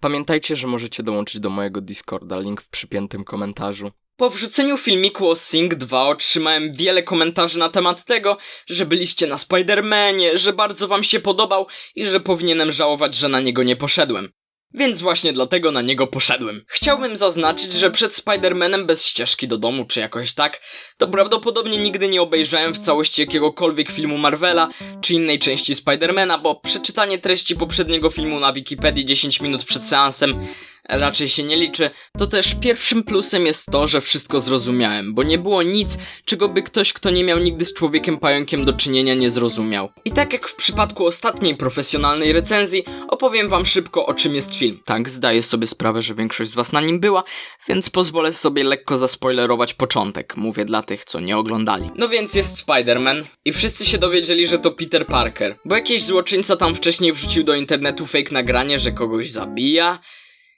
Pamiętajcie, że możecie dołączyć do mojego Discorda, link w przypiętym komentarzu. Po wrzuceniu filmiku o Sing 2 otrzymałem wiele komentarzy na temat tego, że byliście na Spider-Manie, że bardzo wam się podobał i że powinienem żałować, że na niego nie poszedłem. Więc właśnie dlatego na niego poszedłem. Chciałbym zaznaczyć, że przed Spider-Manem bez ścieżki do domu czy jakoś tak, to prawdopodobnie nigdy nie obejrzałem w całości jakiegokolwiek filmu Marvela czy innej części Spider-Mana, bo przeczytanie treści poprzedniego filmu na Wikipedii 10 minut przed seansem raczej się nie liczy, to też pierwszym plusem jest to, że wszystko zrozumiałem, bo nie było nic, czego by ktoś, kto nie miał nigdy z człowiekiem pająkiem do czynienia, nie zrozumiał. I tak jak w przypadku ostatniej profesjonalnej recenzji, opowiem wam szybko o czym jest film. Tak, zdaję sobie sprawę, że większość z was na nim była, więc pozwolę sobie lekko zaspoilerować początek, mówię dla tych, co nie oglądali. No więc jest Spider-Man i wszyscy się dowiedzieli, że to Peter Parker, bo jakiś złoczyńca tam wcześniej wrzucił do internetu fake nagranie, że kogoś zabija,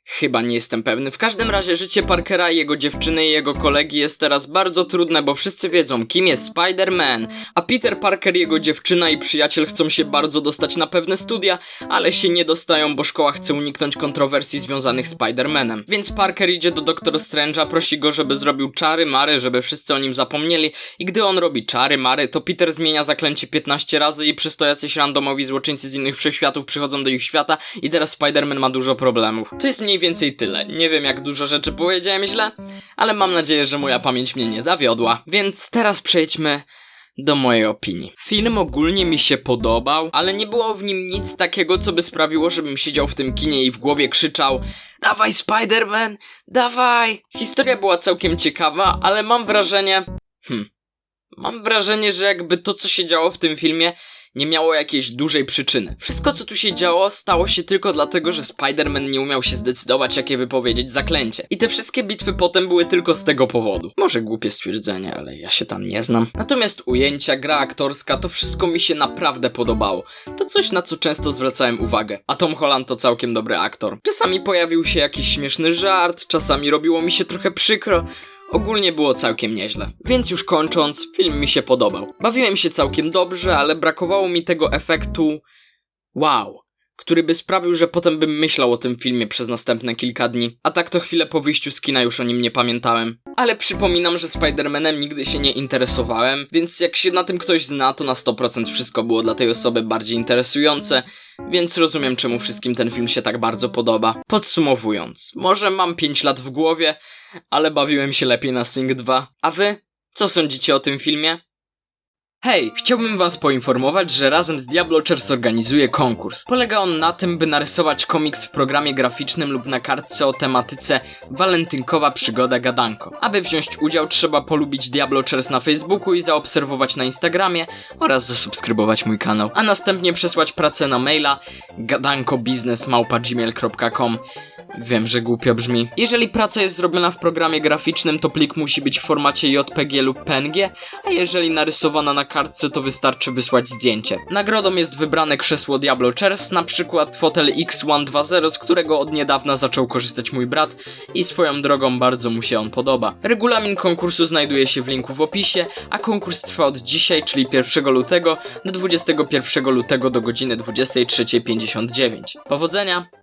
Chyba nie jestem pewny. W każdym razie życie Parkera, jego dziewczyny i jego kolegi jest teraz bardzo trudne, bo wszyscy wiedzą, kim jest Spider-Man. A Peter Parker, jego dziewczyna i przyjaciel chcą się bardzo dostać na pewne studia, ale się nie dostają, bo szkoła chce uniknąć kontrowersji związanych z Spider-Manem. Więc Parker idzie do doktora Strange'a, prosi go, żeby zrobił czary mary, żeby wszyscy o nim zapomnieli. I gdy on robi czary mary, to Peter zmienia zaklęcie 15 razy i przez to jacyś randomowi złoczyńcy z innych wszechświatów przychodzą do ich świata i teraz Spider-Man ma dużo problemów. To jest mniej więcej tyle. Nie wiem jak dużo rzeczy powiedziałem źle, ale mam nadzieję, że moja pamięć mnie nie zawiodła. Więc teraz przejdźmy do mojej opinii. Film ogólnie mi się podobał, ale nie było w nim nic takiego, co by sprawiło, żebym siedział w tym kinie i w głowie krzyczał Dawaj Spider-Man, dawaj! Historia była całkiem ciekawa, ale mam wrażenie... Hmm... Mam wrażenie, że jakby to, co się działo w tym filmie, nie miało jakiejś dużej przyczyny. Wszystko, co tu się działo, stało się tylko dlatego, że Spider-Man nie umiał się zdecydować, jakie wypowiedzieć zaklęcie. I te wszystkie bitwy potem były tylko z tego powodu. Może głupie stwierdzenie, ale ja się tam nie znam. Natomiast ujęcia, gra aktorska, to wszystko mi się naprawdę podobało. To coś, na co często zwracałem uwagę. A Tom Holland to całkiem dobry aktor. Czasami pojawił się jakiś śmieszny żart, czasami robiło mi się trochę przykro, Ogólnie było całkiem nieźle. Więc już kończąc, film mi się podobał. Bawiłem się całkiem dobrze, ale brakowało mi tego efektu wow, który by sprawił, że potem bym myślał o tym filmie przez następne kilka dni. A tak to chwilę po wyjściu z kina już o nim nie pamiętałem. Ale przypominam, że Spider-Manem nigdy się nie interesowałem, więc jak się na tym ktoś zna, to na 100% wszystko było dla tej osoby bardziej interesujące, więc rozumiem czemu wszystkim ten film się tak bardzo podoba. Podsumowując, może mam 5 lat w głowie, ale bawiłem się lepiej na Sing 2. A wy? Co sądzicie o tym filmie? Hej, chciałbym was poinformować, że razem z Diablochers organizuje konkurs. Polega on na tym, by narysować komiks w programie graficznym lub na kartce o tematyce Walentynkowa przygoda gadanko. Aby wziąć udział trzeba polubić Diablochers na Facebooku i zaobserwować na Instagramie oraz zasubskrybować mój kanał, a następnie przesłać pracę na maila gadankobiznesmałpa.gmail.com Wiem, że głupio brzmi. Jeżeli praca jest zrobiona w programie graficznym, to plik musi być w formacie JPG lub PNG, a jeżeli narysowana na kartce, to wystarczy wysłać zdjęcie. Nagrodą jest wybrane krzesło Diablo Chairs, na przykład fotel X120, z którego od niedawna zaczął korzystać mój brat i swoją drogą bardzo mu się on podoba. Regulamin konkursu znajduje się w linku w opisie, a konkurs trwa od dzisiaj, czyli 1 lutego do 21 lutego do godziny 23.59. Powodzenia!